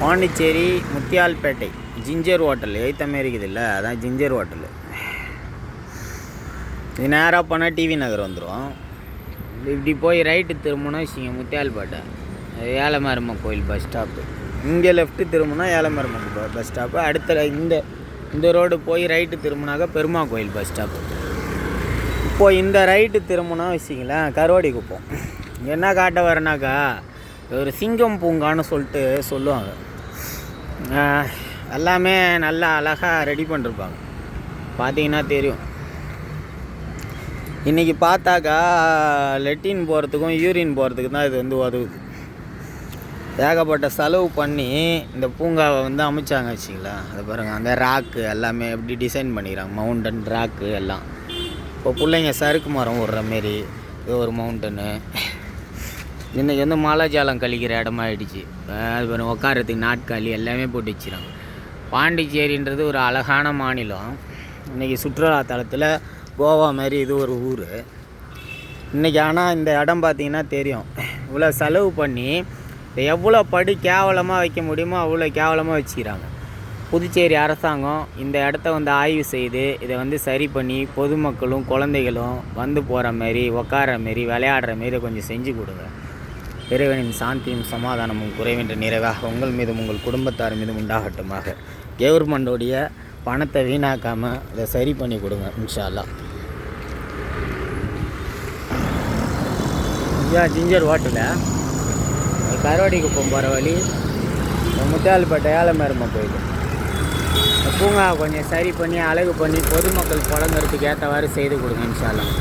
Pondicherry Muthialpet. Ginger hotel. எய்த்த மாரி இருக்குது இல்லை? அதான் ஜிஞ்சர் ஹோட்டலு. இது நேராக போனால் டிவி நகர் வந்துடும் இப்படி போய் ரைட்டு திரும்பினா வச்சுங்க முத்தியால்பேட்டை. அது ஏலமரம்ம கோயில் பஸ் ஸ்டாப்பு இங்கே லெஃப்ட்டு திரும்பினா ஏலமரம்ம பஸ் ஸ்டாப்பு அடுத்த இந்த இந்த ரோடு போய் ரைட்டு திரும்பினாக்கா பெருமா கோயில் பஸ் ஸ்டாப்பு இப்போது இந்த ரைட்டு திரும்பினா வச்சிங்களேன் கருவாடி குப்பம் என்ன காட்ட வரேனாக்கா ஒரு சிங்கம் பூங்கான்னு சொல்லிட்டு சொல்லுவாங்க. எல்லாமே நல்லா அழகாக ரெடி பண்ணிருப்பாங்க. பார்த்தீங்கன்னா தெரியும். இன்றைக்கி பார்த்தாக்கா லெட்டின் போகிறதுக்கும் யூரின் போகிறதுக்கு தான் இது வந்து உதவுது. ஏகப்பட்ட செலவு பண்ணி இந்த பூங்காவை வந்து அமைச்சாங்க வச்சிங்களா அதை பாருங்கள் அந்த ராக்கு எல்லாமே எப்படி டிசைன் பண்ணிக்கிறாங்க? மவுண்டன் ராக்கு எல்லாம். இப்போ பிள்ளைங்க சறுக்கு மரம் விடுற மாரி இது ஒரு மவுண்டனு இன்றைக்கி வந்து மலை ஜலம் கழிக்கிற இடமாயிடுச்சு. அது உட்காரத்துக்கு நாட்காலி எல்லாமே போட்டு வச்சுறாங்க பாண்டிச்சேரின்றது ஒரு அழகான மாநிலம். இன்றைக்கி சுற்றுலா தலத்தில் கோவா மாதிரி இது ஒரு ஊர். இன்றைக்கி ஆனால் இந்த இடம் பார்த்திங்கன்னா தெரியும். இவ்வளோ செலவு பண்ணி இதை எவ்வளோ படி கேவலமாக வைக்க முடியுமோ அவ்வளோ கேவலமாக வச்சுக்கிறாங்க. புதுச்சேரி அரசாங்கம் இந்த இடத்த வந்து ஆய்வு செய்து இதை வந்து சரி பண்ணி பொதுமக்களும் குழந்தைகளும் வந்து போகிற மாரி உக்கார மாரி விளையாடுற மாரி கொஞ்சம் செஞ்சு கொடுங்க. இறைவனின் சாந்தியும் சமாதானமும் குறைவின்ற நிறைவாக உங்கள் மீதும் உங்கள் குடும்பத்தார் மீதும் உண்டாகட்டுமாக. கவர்மெண்டோடைய பணத்தை வீணாக்காமல் இதை சரி பண்ணி கொடுங்க இன்ஷால்லா இந்தியா ஜிஞ்சர் வாட்டில் கருவாடி குப்பம் போகிற வழி. இந்த முத்தால்பேட்டை ஏலமேரமா போயிடும் பூங்காவை கொஞ்சம் சரி பண்ணி அழகு பண்ணி பொதுமக்கள் புழங்குறதுக்கு ஏற்றவாறு செய்து கொடுங்க இன்ஷால்லாம்